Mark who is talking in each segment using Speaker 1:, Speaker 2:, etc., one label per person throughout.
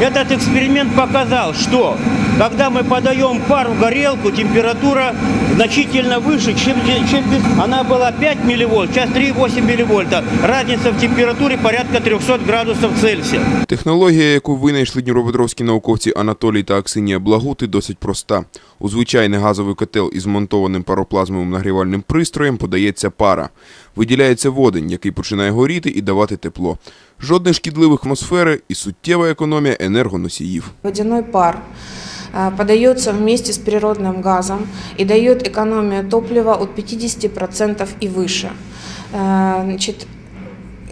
Speaker 1: Этот эксперимент показал, что когда мы подаем пар в горелку, температура значительно выше, чем, чем здесь. Она была 5 милливольт, сейчас 3,8 милливольта. Разница в температуре порядка 300 градусов Цельсия.
Speaker 2: Технологія, яку винайшли дніпропетровські науковці Анатолій та Аксинія Благути, досить проста. У звичайний газовий котел із монтованим пароплазмовим нагрівальним пристроєм подається пара. Виділяється водень, який починає горіти і давати тепло. Жодних шкідливих атмосфери і суттєва економія енергоносіїв.
Speaker 3: Водяной пар э, Подается вместе с природным газом и дает экономию топлива от 50% и выше. Э, Значит,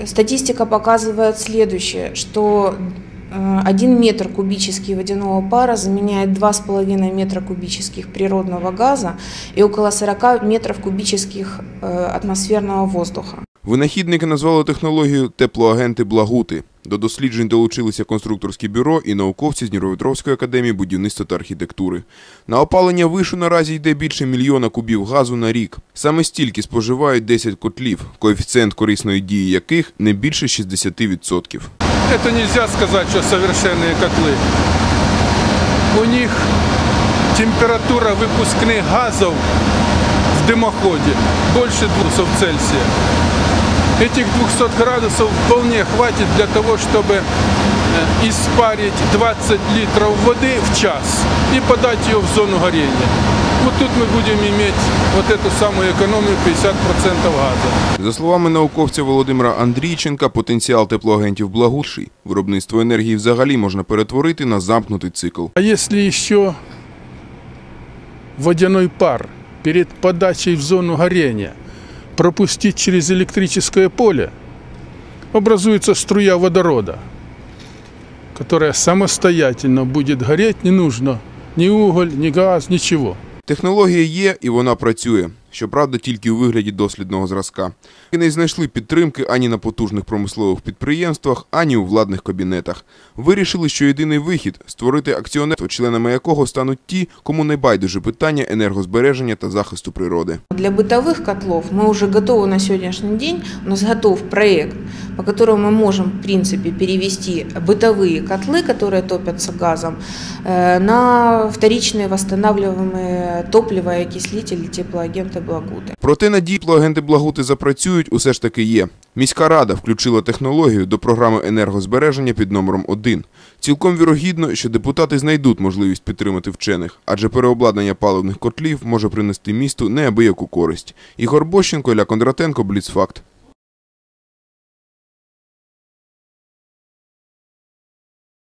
Speaker 3: статистика показывает следующее, что э, 1 метр кубический водяного пара заменяет 2,5 метра кубических природного газа и около 40 метров кубических атмосферного воздуха.
Speaker 2: Винахідники назвали технологію теплоагенти Благути. До досліджень долучилися конструкторське бюро і науковці з Дніпропетровської академії будівництва та архітектури. На опалення вишу наразі йде більше мільйона кубів газу на рік. Саме стільки споживають 10 котлів, коефіцієнт корисної дії яких не більше 60%.
Speaker 4: Это нельзя сказать, что совершенные котлы. У них температура выпускных газов в дымоходе больше 200 Цельсия. Этих 200 градусов вполне хватит для того, чтобы э, испарить 20 литров воды в час и подать ее в зону горения. Вот тут мы будем иметь вот эту самую экономию 50% газа.
Speaker 2: За словами науковця Володимира Андрійченка, потенціал теплоагентів благодший. Виробництво енергії взагалі можна перетворити на замкнутий цикл.
Speaker 4: А если еще водяной пар перед подачей в зону горения пропустить через электрическое поле, образуется струя водорода, которая самостоятельно будет гореть, не нужно ни уголь, ни газ, ничего.
Speaker 2: Технологія є і вона працює Щоправда, тільки у вигляді дослідного зразка. І не знайшли підтримки ані на потужних промислових підприємствах, ані у владних кабінетах. Вирішили, що єдиний вихід створити акціонерство, членами якого стануть ті, кому не байдуже питання енергозбереження та захисту природи.
Speaker 3: Для бытовых котлов мы уже готовы на сегодняшний день, у нас готов проект, по которому мы можем, в принципе, перевести бытовые котлы, которые топятся газом, э, на вторичные восстанавливаемые топливо и окислители теплоагенты Благуты.
Speaker 2: Проте надії теплоагенти Благути запрацюють усе ж таки є. Міська рада включила технологію до програми енергозбереження під номером 1. Цілком вірогідно, що депутати знайдуть можливість підтримати вчених, адже переобладнання паливних котлів може принести місту неабияку користь. Ігор Бощенко, Ілля Кондратенко, Бліцфакт.